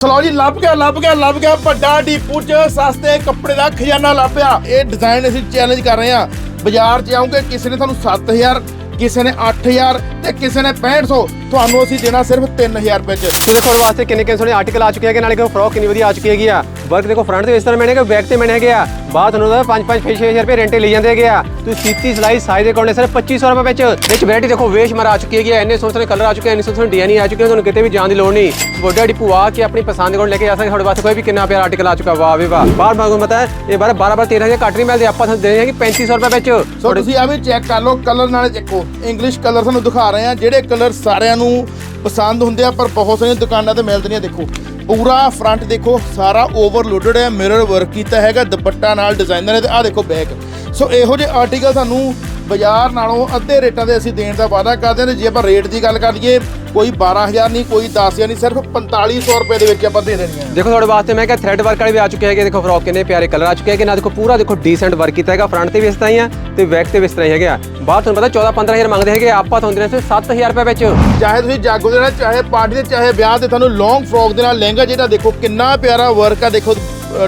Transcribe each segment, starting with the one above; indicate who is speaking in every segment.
Speaker 1: ਚਲੋ ਜੀ, ਲੱਭ ਗਿਆ ਲੱਭ ਗਿਆ ਲੱਭ ਗਿਆ ਵੱਡਾ ਡੀਪੂ ਚ। ਸਸਤੇ ਕੱਪੜੇ ਦਾ ਖਜ਼ਾਨਾ ਲੱਭਿਆ ਇਹ ਡਿਜ਼ਾਈਨ ਅਸੀਂ ਚੈਲੰਜ ਕਰ ਰਹੇ ਹਾਂ। ਬਾਜ਼ਾਰ 'ਚ ਆਉਂਗੇ ਕਿਸੇ ਨੇ ਤੁਹਾਨੂੰ 7000 ਕਿਸੇ ਨੇ 8000 ਤੇ ਕਿਸੇ ਨੇ 6500 ਤੁਹਾਨੂੰ ਅਸੀਂ ਦੇਣਾ ਸਿਰਫ 3000 ਰੁਪਏ ਚ।
Speaker 2: ਉਹਦੇ ਵਾਸਤੇ ਕਿੰਨੇ ਕਿੰਨੇ ਸੋਹਣੇ ਆਰਟੀਕਲ ਆ ਚੁੱਕੇ ਹੈਗੇ ਨਾਲੇ ਕਿ ਫਰੋਕ ਕਿੰਨੀ ਵਧੀਆ ਆ ਚੁੱਕੀ ਹੈਗੀ ਆ। ਵਰਕ ਦੇਖੋ ਫਰੰਟ ਤੇ ਇਸ ਤਰ੍ਹਾਂ ਮਿਲੇਗਾ ਬੈਕ ਤੇ ਮਿਲੇਗਾ ਆ ਬਾਅਦ ਤੁਹਾਨੂੰ ਦਾ 5 5 6 6000 ਰੁਪਏ ਰੈਂਟੇ ਲਈ ਜਾਂਦੇ ਹੈਗੇ ਆ। ਤੁਸੀਂ ਸੀਤੀ ਸਲਾਈ ਸਾਈਜ਼ ਦੇ ਕੋਨੇ ਸਿਰਫ 2500 ਰੁਪਏ ਵਿੱਚ ਵਿੱਚ ਵੈਰਾਈਟੀ ਦੇਖੋ ਵੇਸ਼ ਮਰ ਆ ਚੁੱਕੀ ਹੈਗੀ ਆ ਇੰਨੇ ਸੋਹਣੇ ਸੋਹਣੇ ਕਲਰ ਆ ਚੁੱਕੇ ਆ ਇੰਨੇ ਸੋਹਣੇ ਡਿਜ਼ਾਈਨ ਆ ਚੁੱਕੇ ਆ ਤੁਹਾਨੂੰ ਕਿਤੇ ਵੀ ਜਾਣ ਦੀ ਲੋੜ ਨਹੀਂ। ਵੱਡਾ ਡਿਪੂ ਆ ਕੇ ਆਪਣੀ ਪਸੰਦ ਦੇ ਕੋਲ ਲੈ ਕੇ ਜਾ ਸਕਦੇ ਤੁਹਾਡੇ ਵਾਸਤੇ ਕੋਈ ਵੀ ਕਿੰਨਾ ਪਿਆਰਾ ਆਰਟੀਕਲ ਆ ਚੁੱਕਾ ਵਾਹ ਵੇ ਵਾਹ। ਬਾਹਰ ਮਾਗੋ ਮਤਾ ਇਹ ਬਾਰੇ 12 12 13000 ਘੱਟ ਨਹੀਂ ਮਿਲਦੇ ਆਪਾਂ ਤੁਹਾਨੂੰ ਦੇ ਦੇਣਗੇ 3500 ਰੁਪਏ ਵਿੱਚ।
Speaker 1: ਸੋ ਤੁਸੀਂ ਆ ਵੀ ਚੈੱਕ ਕਰ ਲਓ ਕਲਰ ਨਾਲੇ ਦੇਖੋ ਇੰਗਲਿਸ਼ ਕਲਰ ਤੁਹਾਨੂੰ ਦਿਖਾ ਰਹੇ ਆ ਜਿਹੜੇ ਕਲਰ ਸਾਰਿਆਂ ਨੂੰ ਪਸੰਦ ਹੁੰਦੇ ਆ, ਪਰ ਬਹੁਤ ਸਾਰੀਆਂ ਦੁਕਾਨਾਂ ਤੇ ਮਿਲਦੇ ਨਹੀਂ ਦੇਖੋ, ਪੂਰਾ ਫਰੰਟ ਦੇਖੋ, ਸਾਰਾ ਓਵਰਲੋਡਡ ਹੈ ਮਿਰਰ ਵਰਕ ਕੀਤਾ ਹੈਗਾ, ਦੁਪੱਟਾ ਨਾਲ ਡਿਜ਼ਾਈਨਰ ਹੈ ਤੇ ਆ ਦੇਖੋ ਬੈਕ ਸੋ ਇਹੋ ਜਿਹੇ ਆਰਟੀਕਲ ਸਾਨੂੰ ਬਾਜ਼ਾਰ ਨਾਲੋਂ ਅੱਧੇ ਰੇਟਾਂ ਦੇ ਅਸੀਂ ਦੇਣ ਦਾ ਵਾਅਦਾ ਕਰਦੇ ਹਾਂ ਜੇ ਆਪਾਂ ਰੇਟ ਦੀ ਗੱਲ ਕਰੀਏ ਕੋਈ 12000 ਨਹੀਂ ਕੋਈ 10000 ਨਹੀਂ ਸਿਰਫ 4500 ਰੁਪਏ ਦੇ ਵਿੱਚ ਆਪਾਂ ਦੇ ਦੇਣੀਆਂ
Speaker 2: ਦੇਖੋ ਤੁਹਾਡੇ ਵਾਸਤੇ ਮੈਂ ਕਿਹਾ ਥ੍ਰੈਡ ਵਰਕ ਵਾਲੇ ਵੀ ਆ ਚੁੱਕੇ ਹੈਗੇ। ਦੇਖੋ ਫਰੋਕ ਕਿੰਨੇ ਪਿਆਰੇ ਕਲਰ ਆ ਚੁੱਕੇ ਹੈਗੇ। ਨਾ ਦੇਖੋ ਪੂਰਾ ਦੇਖੋ ਡੀਸੈਂਟ ਵਰਕ ਕੀਤਾ ਹੈਗਾ। ਫਰੰਟ ਤੇ ਵੀ ਇਸ ਤਰ੍ਹਾਂ ਹੀ ਆ ਤੇ ਬੈਕ ਤੇ ਵੀ ਇਸ ਤਰ੍ਹਾਂ ਹੀ ਹੈਗੇ ਬਾਹਰ ਤੁਹਾਨੂੰ ਪਤਾ 14 15000 ਮੰਗਦੇ ਹੈਗੇ। ਆਪਾਂ ਤੁਹਾਨੂੰ ਦੇਣੇ ਸਿਰਫ 7000 ਰੁਪਏ ਵਿੱਚ।
Speaker 1: ਚਾਹੇ ਤੁਸੀਂ ਜਾਗੋ ਦੇ ਨਾਲ ਚਾਹੇ ਪਾਰਟੀ ਦੇ ਚਾਹੇ ਵਿਆਹ ਤੇ ਤੁਹਾਨੂੰ ਲੌਂਗ ਫਰੋਕ ਦੇ ਨਾਲ ਲਹਿੰਗਾ ਜਿਹੜਾ ਦੇਖੋ ਕਿੰਨਾ ਪਿਆਰਾ ਵਰਕ ਆ। ਦੇਖੋ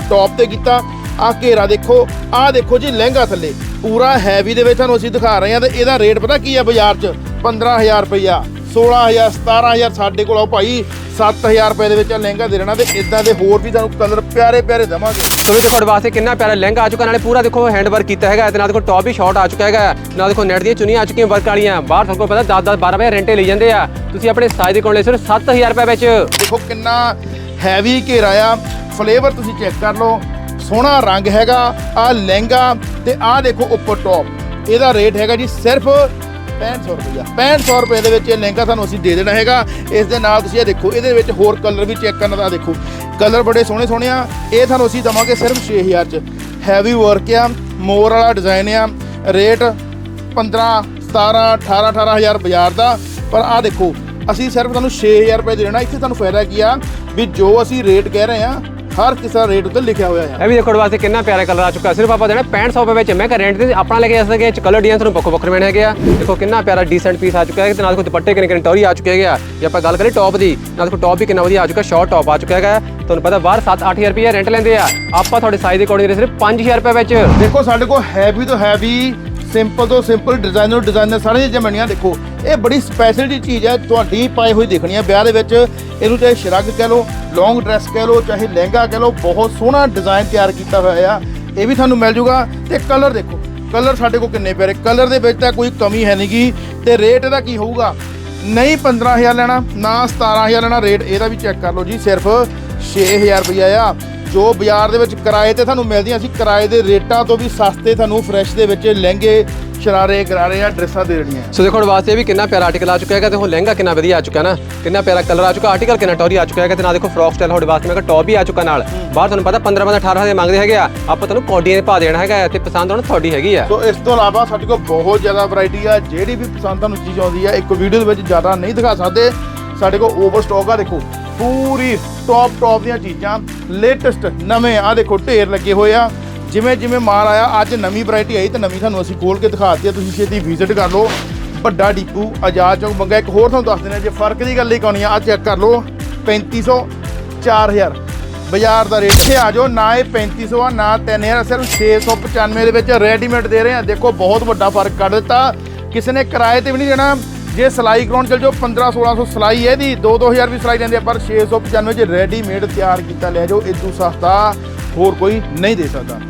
Speaker 1: ਟੌਪ ਤੇ ਕੀਤਾ। ਆ ਘੇਰਾ ਦੇਖੋ ਆ ਦੇਖੋ ਜੀ ਲਹਿੰਗਾ ਥੱਲੇ। ਪੂਰਾ ਹੈਵੀ ਦੇ ਵਿੱਚ ਤੁਹਾਨੂੰ ਅਸੀਂ ਦਿਖਾ ਰਹੇ ਹਾਂ ਤੇ ਇਹਦਾ ਰੇਟ ਪਤਾ ਕੀ ਆ ਬਾਜ਼ਾਰ 'ਚ? 15000 ਰੁਪਈਆ 16000 17000 ਸਾਡੇ ਕੋਲ ਆਓ ਭਾਈ 7000 ਰੁਪਏ ਦੇ ਵਿੱਚ ਲਹਿੰਗਾ ਦੇ ਦੇਣਾ ਤੇ ਇਦਾਂ ਦੇ ਹੋਰ ਵੀ ਤੁਹਾਨੂੰ ਕਲਰ ਪਿਆਰੇ ਪਿਆਰੇ ਦਵਾਂਗੇ।
Speaker 2: ਤੋ ਵੀ ਦੇਖੋ ਤੁਹਾਡੇ ਵਾਸਤੇ ਕਿੰਨਾ ਪਿਆਰਾ ਲਹਿੰਗਾ ਆ ਚੁੱਕਾ ਨਾਲੇ ਪੂਰਾ ਦੇਖੋ ਹੈਂਡ ਵਰਕ ਕੀਤਾ ਹੈਗਾ ਤੇ ਨਾਲ ਦੇਖੋ ਟੌਪ ਵੀ ਸ਼ਾਰਟ ਆ ਚੁੱਕਾ ਹੈਗਾ ਨਾਲ ਦੇਖੋ ਨੈਟ ਦੀਆਂ ਚੁੰਨੀਆਂ ਆ ਚੁੱਕੀਆਂ ਵਰਕ ਵਾਲੀਆਂ ਬਾਹਰ ਤੁਹਾਨੂੰ ਪਤਾ 10 10 12 ਰੁਪਏ ਰੈਂਟੇ ਲਈ ਜਾਂਦੇ ਆ। ਤੁਸੀਂ ਆਪਣੇ ਸਾਈਜ਼ ਦੇ ਕੋਲ ਲੈ ਸਿਰਫ 7000 ਰੁਪਏ ਵਿੱਚ।
Speaker 1: ਦੇਖੋ ਕਿੰਨਾ ਹੈਵੀ ਘੇਰਾ ਆ ਫਲੇਵਰ ਤੁਸੀਂ ਚੈੱਕ ਕਰ ਲਓ ਸੋਹਣਾ ਰੰਗ ਹੈਗਾ ਆ ਲਹਿੰਗਾ ਤੇ ਆ ਦੇਖੋ ਉੱਪਰ ਟੌਪ ਇਹਦਾ ਰੇਟ ਹੈਗਾ ਜੀ ਸਿਰਫ 6500 ਰੁਪਇਆ 6500 ਰੁਪਏ ਦੇ ਵਿੱਚ ਇਹ ਲਹਿੰਗਾ ਤੁਹਾਨੂੰ ਅਸੀਂ ਦੇ ਦੇਣਾ ਹੈਗਾ। ਇਸ ਦੇ ਨਾਲ ਤੁਸੀਂ ਇਹ ਦੇਖੋ, ਇਹਦੇ ਵਿੱਚ ਹੋਰ ਕਲਰ ਵੀ ਚੈੱਕ ਕਰਨ ਦਾ ਦੇਖੋ। ਕਲਰ ਬੜੇ ਸੋਹਣੇ ਸੋਹਣੇ ਆ। ਇਹ ਤੁਹਾਨੂੰ ਅਸੀਂ ਦਵਾਂਗੇ ਸਿਰਫ 6000 ਚ। ਹੈਵੀ ਵਰਕ ਆ, ਮੋਰ ਵਾਲਾ ਡਿਜ਼ਾਈਨ ਆ। ਰੇਟ 15 17 18 18000 ਬਾਜ਼ਾਰ ਦਾ। ਪਰ ਆ ਦੇਖੋ, ਅਸੀਂ ਸਿਰਫ ਤੁਹਾਨੂੰ 6000 ਰੁਪਏ ਦੇ ਦੇਣਾ। ਇੱਥੇ ਤੁਹਾਨੂੰ ਫਾਇਦਾ ਕੀ ਆ? ਵੀ ਜੋ ਅਸੀਂ ਰੇਟ ਕਹਿ ਰਹੇ ਆ ਹਰ ਕਿਸੇ ਦਾ ਰੇਟ ਉੱਤੇ ਲਿਖਿਆ ਹੋਇਆ ਆ।
Speaker 2: ਇਹ ਵੀ ਦੇਖੋ ਤੁਹਾਡੇ ਵਾਸਤੇ ਕਿੰਨਾ ਪਿਆਰਾ ਕਲਰ ਆ ਚੁੱਕਾ। ਸਿਰਫ ਆਪਾਂ ਦੇਣਾ 6500 ਰੁਪਏ ਵਿੱਚ। ਮੈਂ ਕਿਹਾ ਰੈਂਟ ਤੇ ਆਪਣਾ ਲੈ ਕੇ ਜਾ ਸਕਦੇ ਹਾਂ ਕਲਰ ਡਿਜ਼ਾਈਨ ਤੁਹਾਨੂੰ ਵੱਖੋ ਵੱਖਰੇ ਮਿਲਣੇ ਹੈਗੇ ਆ। ਦੇਖੋ ਕਿੰਨਾ ਪਿਆਰਾ ਡੀਸੈਂਟ ਪੀਸ ਆ ਚੁੱਕਾ ਹੈ ਤੇ ਨਾਲ ਦੇਖੋ ਦੁਪੱਟੇ ਕਿੰਨੇ ਕਿੰਨੇ ਟੌਰੀ ਆ ਚੁੱਕੇ ਹੈਗੇ ਆ। ਜੇ ਆਪਾਂ ਗੱਲ ਕਰੀਏ ਟੌਪ ਦੀ ਨਾਲ ਦੇਖੋ ਟੌਪ ਵੀ ਕਿੰਨਾ ਵਧੀਆ ਆ ਚੁੱਕਾ ਸ਼ਾਰਟ ਟੌਪ ਆ ਚੁੱਕਾ ਹੈਗਾ ਤੁਹਾਨੂੰ ਪਤਾ ਬਾਹਰ 7-8000 ਰੁਪਏ ਰੈਂਟ ਲੈਂਦੇ ਆ। ਆਪਾਂ ਤੁਹਾਡੇ ਸਾਈਜ਼ ਦੇ ਅਕੋਰਡਿੰਗ ਸਿਰਫ 5000 ਰੁਪਏ ਵਿੱਚ।
Speaker 1: ਦੇਖੋ ਸਾਡੇ ਕੋਲ ਹੈਵੀ ਤੋਂ ਹੈਵੀ ਸਿੰਪਲ ਤੋਂ ਸਿੰਪਲ ਡਿਜ਼ਾਈਨਰ ਡਿਜ਼ਾਈਨਰ ਸਾਰੀਆਂ ਚੀਜ਼ਾਂ ਬਣੀਆਂ। ਦੇਖੋ, ਇਹ ਬੜੀ ਸਪੈਸ਼ਲ ਜੀ ਚੀਜ਼ ਹੈ, ਤੁਹਾਡੀ ਪਾਏ ਹੋਈ ਦੇਖਣੀ ਹੈ ਵਿਆਹ ਦੇ ਵਿੱਚ। ਇਹਨੂੰ ਚਾਹੇ ਸ਼ਰਗ ਕਹਿ ਲਓ ਲੌਂਗ ਡਰੈਸ ਕਹਿ ਲਓ, ਚਾਹੇ ਲਹਿੰਗਾ ਕਹਿ ਲਓ, ਬਹੁਤ ਸੋਹਣਾ ਡਿਜ਼ਾਈਨ ਤਿਆਰ ਕੀਤਾ ਹੋਇਆ ਆ। ਇਹ ਵੀ ਤੁਹਾਨੂੰ ਮਿਲ ਜੂਗਾ। ਤੇ ਕਲਰ ਦੇਖੋ ਕਲਰ ਸਾਡੇ ਕੋਲ ਕਿੰਨੇ ਪਿਆਰੇ। ਕਲਰ ਦੇ ਵਿੱਚ ਤਾਂ ਕੋਈ ਕਮੀ ਹੈ ਨਹੀਂਗੀ ਤੇ ਰੇਟ ਇਹਦਾ ਕੀ ਹੋਊਗਾ? ਨਹੀਂ 15000 ਲੈਣਾ, ਨਾ 17000 ਲੈਣਾ ਰੇਟ ਇਹਦਾ ਵੀ ਚੈੱਕ ਕਰ ਲਓ ਜੀ, ਸਿਰਫ 6000 ਰੁਪਇਆ ਆ। ਜੋ ਬਾਜ਼ਾਰ ਦੇ ਵਿੱਚ ਕਿਰਾਏ ਤੇ ਤੁਹਾਨੂੰ ਮਿਲਦੀਆਂ ਅਸੀਂ ਕਿਰਾਏ ਦੇ ਰੇਟਾਂ ਤੋਂ ਵੀ ਸਸਤੇ ਤੁਹਾਨੂੰ ਫਰੈਸ਼ ਦੇ ਵਿੱਚ ਲਹਿੰਗੇ ਸ਼ਰਾਰੇ ਗਰਾਰੇ ਆ ਡਰੈਸਾਂ ਦੇ ਦੇਣੀਆਂ
Speaker 2: ਸੋ ਦੇਖੋ ਤੁਹਾਡੇ ਵਾਸਤੇ ਇਹ ਵੀ ਕਿੰਨਾ ਪਿਆਰਾ ਆਰਟੀਕਲ ਆ ਚੁੱਕਾ ਹੈਗਾ ਤੇ ਉਹ ਲਹਿੰਗਾ ਕਿੰਨਾ ਵਧੀਆ ਆ ਚੁੱਕਾ ਨਾ। ਕਿੰਨਾ ਪਿਆਰਾ ਕਲਰ ਆ ਚੁੱਕਾ ਆਰਟੀਕਲ ਕਿੰਨਾ ਟੌਰੀ ਆ ਚੁੱਕਾ ਹੈਗਾ ਤੇ ਨਾਲ ਦੇਖੋ ਫਰੋਕ ਸਟਾਈਲ ਤੁਹਾਡੇ ਵਾਸਤੇ ਮੈਂ ਕਿਹਾ ਟੌਪ ਵੀ ਆ ਚੁੱਕਾ ਨਾਲ। ਬਾਹਰ ਤੁਹਾਨੂੰ ਪਤਾ 15 15 18 ਦੇ ਮੰਗਦੇ ਹੈਗੇ ਆ। ਆਪਾਂ ਤੁਹਾਨੂੰ ਕੋਡੀਆਂ ਦੇ ਪਾ ਦੇਣਾ ਹੈਗਾ ਤੇ ਪਸੰਦ ਆਉਣਾ ਤੁਹਾਡੀ ਹੈਗੀ ਆ।
Speaker 1: ਸੋ ਇਸ ਤੋਂ ਇਲਾਵਾ ਸਾਡੇ ਕੋਲ ਬਹੁਤ ਜ਼ਿਆਦਾ ਵੈਰਾਈਟੀ ਆ ਜਿਹੜੀ ਵੀ ਪਸੰਦ ਤੁਹਾਨੂੰ ਚੀਜ਼ ਆਉਂਦੀ ਆ ਇੱਕ ਵੀਡੀਓ ਦੇ ਵਿੱਚ ਜ਼ਿਆਦਾ ਨਹੀਂ ਦਿਖਾ ਸਕਦੇ। ਸਾਡੇ ਕੋਲ ਓਵਰ ਸਟਾਕ ਆ ਦੇਖੋ ਪੂਰੀ ਟੌਪ ਟੌਪ ਦੀਆਂ ਚੀਜ਼ਾਂ ਲੇਟੈਸਟ ਨਵੇਂ ਆ ਦੇਖੋ, ਢੇਰ ਲੱਗੇ ਹੋਏ ਆ। ਜਿਵੇਂ ਜਿਵੇਂ ਮਾਲ ਆਇਆ, ਅੱਜ ਨਵੀਂ ਵੈਰਾਈਟੀ ਆਈ ਤਾਂ ਨਵੀਂ ਤੁਹਾਨੂੰ ਅਸੀਂ ਖੋਲ ਕੇ ਦਿਖਾਤੀ ਆ। ਤੁਸੀਂ ਛੇਤੀ ਵਿਜ਼ਿਟ ਕਰ ਲਓ। ਵੱਡਾ ਡੀਪੂ ਆਜ਼ਾਦ ਚੌਕ ਮੰਗਾ ਇੱਕ ਹੋਰ ਤੁਹਾਨੂੰ ਦੱਸ ਦਿੰਦੇ ਆ, ਜੇ ਫ਼ਰਕ ਦੀ ਗੱਲ ਹੀ ਕਹਣੀ ਆ ਆ ਚੈੱਕ ਕਰ ਲਓ। 3500 4000 ਬਾਜ਼ਾਰ ਦਾ ਰੇਟ ਇੱਥੇ ਆ ਜਾਓ। ਨਾ ਇਹ 3500 ਆ, ਨਾ 3000 ਸਿਰਫ 695 ਦੇ ਵਿੱਚ ਰੈਡੀਮੇਡ ਦੇ ਰਹੇ ਆ। ਦੇਖੋ, ਬਹੁਤ ਵੱਡਾ ਫ਼ਰਕ ਕੱਢ ਦਿੱਤਾ। ਕਿਸੇ ਨੇ ਕਿਰਾਏ ਤੇ ਵੀ ਨਹੀਂ ਦੇਣਾ। ਜੇ ਸਿਲਾਈ ਕਰਾਉਣ ਚਲ ਜਾਓ 15 1600 ਸਿਲਾਈ ਇਹਦੀ। 2 2000 ਵੀ ਸਿਲਾਈ ਲੈਂਦੇ ਆ, ਪਰ 695 ਚ ਰੈਡੀਮੇਡ ਤਿਆਰ ਕੀਤਾ ਲੈ ਜਾਓ। ਇਦੋਂ ਸਸਤਾ ਹੋਰ ਕੋਈ ਨਹੀਂ ਦੇ ਸਕਦਾ।